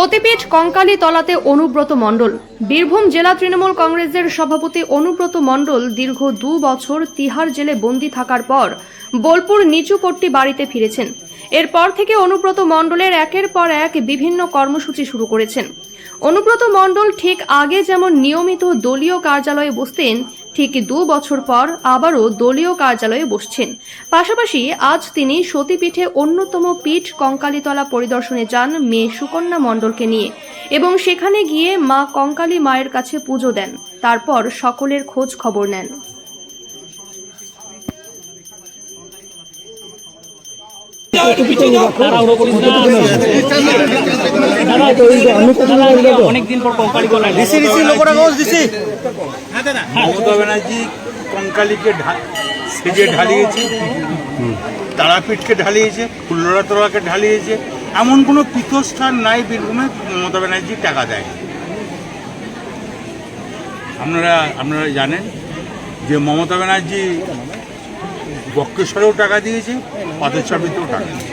সতীপীঠ কঙ্কালী তলাতে অনুব্রত মণ্ডল। বীরভূম জেলা তৃণমূল কংগ্রেসের সভাপতি অনুব্রত মণ্ডল দীর্ঘ দু বছর তিহার জেলে বন্দি থাকার পর বোলপুর নিচুপট্টি বাড়িতে ফিরেছেন। এরপর থেকে অনুব্রত মণ্ডলের একের পর এক বিভিন্ন কর্মসূচি শুরু করেছেন। অনুব্রত মণ্ডল ঠিক আগে যেমন নিয়মিত দলীয় কার্যালয়ে বসতেন ঠিক দু বছর পর আবারও দলীয় কার্যালয়ে বসছেন। পাশাপাশি আজ তিনি সতীপীঠে অন্যতম পীঠ কঙ্কালীতলা পরিদর্শনে যান মেয়ে সুকন্যা মণ্ডলকে নিয়ে এবং সেখানে গিয়ে মা কঙ্কালী মায়ের কাছে পুজো দেন। তারপর সকলের খোঁজ খবর নেন। অনেকদিন পর সেজে ঢালিয়েছে, তারাপীঠকে ঢালিয়েছে, ফুল্লরা তোলাকে ঢালিয়েছে। এমন কোনো পীঠস্থান নাই বীরভূমে মমতা ব্যানার্জি টাকা দেয়। আপনারা আপনারা জানেন যে মমতা ব্যানার্জি বক্রেশ্বরেও টাকা দিয়েছে পাথরছবিতেও টাকা দিয়েছে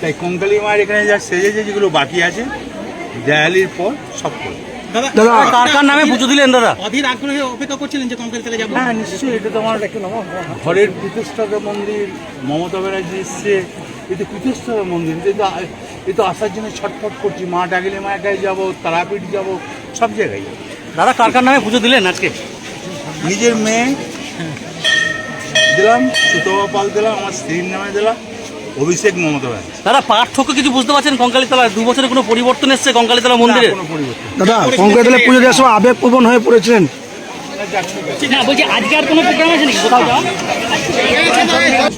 তাই কঙ্কালী মায়ের এখানে যা সেজেছে যেগুলো বাকি আছে দেয়ালির পর সব করে দাদা কার কার নামে পুজো দিলেন দাদা? অধীর আগ্রহে অপেক্ষা করছিলেন যে কঙ্কালি তলে যাব। হ্যাঁ নিশ্চয়ই এটা তো আমার ঘরের মন্দির মমতা ব্যানার্জি এসছে এই তো পীঠস্থাপা মন্দির এই তো এই তো আসার জন্য ছটফট করছি মা ডাকলে যাব তারাপীঠ যাব সব জায়গায় দাদা কার কার নামে পুজো দিলেন আজকে? নিজের মেয়ে দিলাম সুতবা পাল দিলাম আমার স্ত্রীর নামে দিলাম অভিষেক মমতা ব্যানার্জি। দাদা পার্থক্য কিছু বুঝতে পারছেন? কঙ্কালীতলা দু বছরে কোনো পরিবর্তন এসছে? কঙ্কালীতলা মন্দিরে? কোনো পরিবর্তন। দাদা কঙ্কালীতলা পুজো দেওয়ার সময় আবেগপ্রবণ হয়ে পড়েছিলেন। না বলছি আজকে আর কোনো প্রোগ্রাম আছে নাকি কোথাও যাওয়া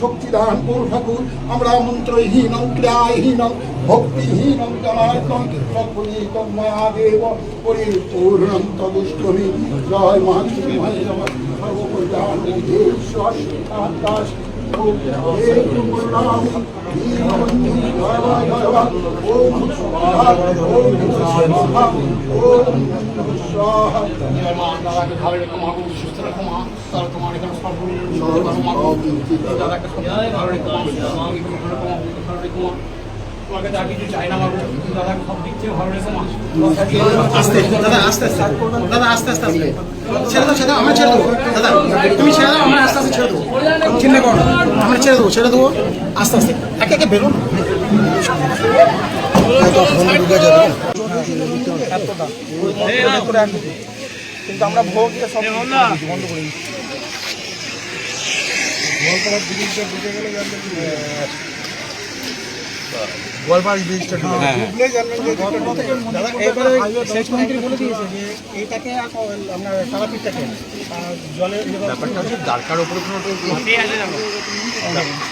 শক্তিদান করু ঠাকুর। আমরা মন্ত্রহীন ক্রিয়াহীন ভক্তিহীন জনার্দন। সৎপদীতম মহাদেব, পরিপূর্ণম তদুষ্টমী জয় মহাত্মায় নমঃ। সর্বকল্যাণ তোমার আস্তে দাদা আস্তে আস্তে দাদা আস্তে আস্তে আস্তে। ছেড়ে দাও ছেড়ে দাও আমরা ছেড়ে দেবো দাদা তুমি ছেড়ে দাও আমরা আস্তে আস্তে ছেড়ে দেবো চিন্তা করো আমরা ছেড়ে দেবো ছেড়ে দেবো আস্তে আস্তে। একে একে বেরোন কিন্তু আমরা ভোগ সব বন্ধ করি গোয়ালপাড় ব্রিজটা এবারে সেচ মন্ত্রী বলে দিয়েছে যে এইটাকে আপনার তারাপীঠটাকে জলের ব্যাপারটা হচ্ছে দ্বারকার উপরে কোনো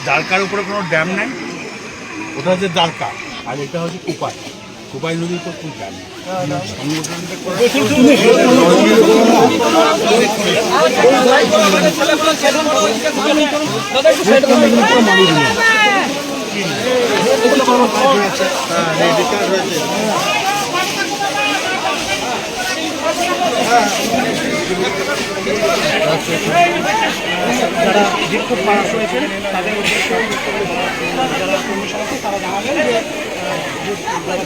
দ্বারকার উপরে কোনো ড্যাম নাই। ওটা হচ্ছে দ্বারকা আর এটা হচ্ছে কুপাই। কুপাই নদীর তো কোনো ড্যাম করা- যারা বিক্ষোভ পাড়া হয়েছেন তাদের উদ্দেশ্যে যারা কর্মী সমর্থক তারা জানালেন যে আপনারা